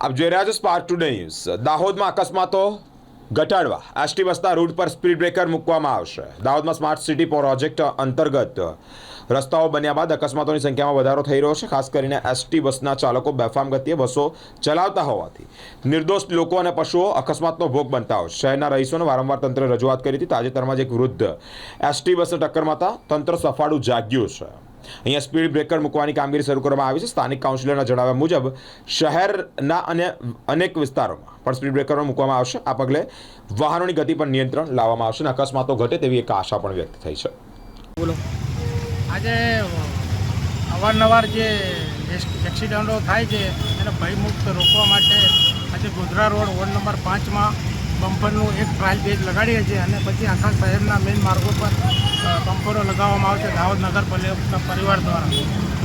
આપ જોઈ રહ્યા છો સ્પાર્ક ટુડે ન્યૂઝ દાહોદમાં અકસ્માતો ઘટાડવા. એસટી બસના રૂટ પર સ્પીડ બ્રેકર મૂકવામાં આવશે. દાહોદમાં સ્માર્ટ સિટી પ્રોજેક્ટ અંતર્ગત રસ્તાઓ બન્યા બાદ અકસ્માતોની સંખ્યામાં વધારો થઈ રહ્યો છે. ખાસ કરીને એસટી બસના ચાલકો બેફામ ગતિએ બસો ચલાવતા હોવાથી. નિર્દોષ લોકો અને પશુઓ અકસ્માતનો ભોગ બનતા હોય. શહેરના રહીશોને વારંવાર તંત્રે રજૂઆત કરી હતી. તાજેતરમાં જ એક વૃદ્ધ એસટી બસને ટક્કરમાં હતા તંત્ર સફાળું જાગ્યું છે. અહીંયા સ્પીડ બ્રેકર મૂકવાની કામગીરી શરૂ કરવામાં આવી છે. સ્થાનિક કાઉન્સિલરના જણાવ્યા મુજબ, શહેરના અને અનેક વિસ્તારોમાં પણ સ્પીડ બ્રેકરો મૂકવામાં આવશે. આ પગલે વાહનોની ગતિ પર નિયંત્રણ લાવવામાં આવશે અને અકસ્માતો ઘટે તેવી એક આશા પણ વ્યક્ત થઈ છે. બોલો. આજે અવારનવાર જે એક્સિડન્ટો થાય છે, એને ભયમુક્ત રોકવા માટે આજે ગોધરા રોડ વોર્ડ નંબર પાંચમાં બમ્પરનું એક ટ્રાયલ બેજ લગાડીએ છીએ અને પછી આખા શહેરના મેઇન માર્ગો પર બમ્પરો લગાવવામાં આવશે દાહોદ નગર પરિવાર દ્વારા.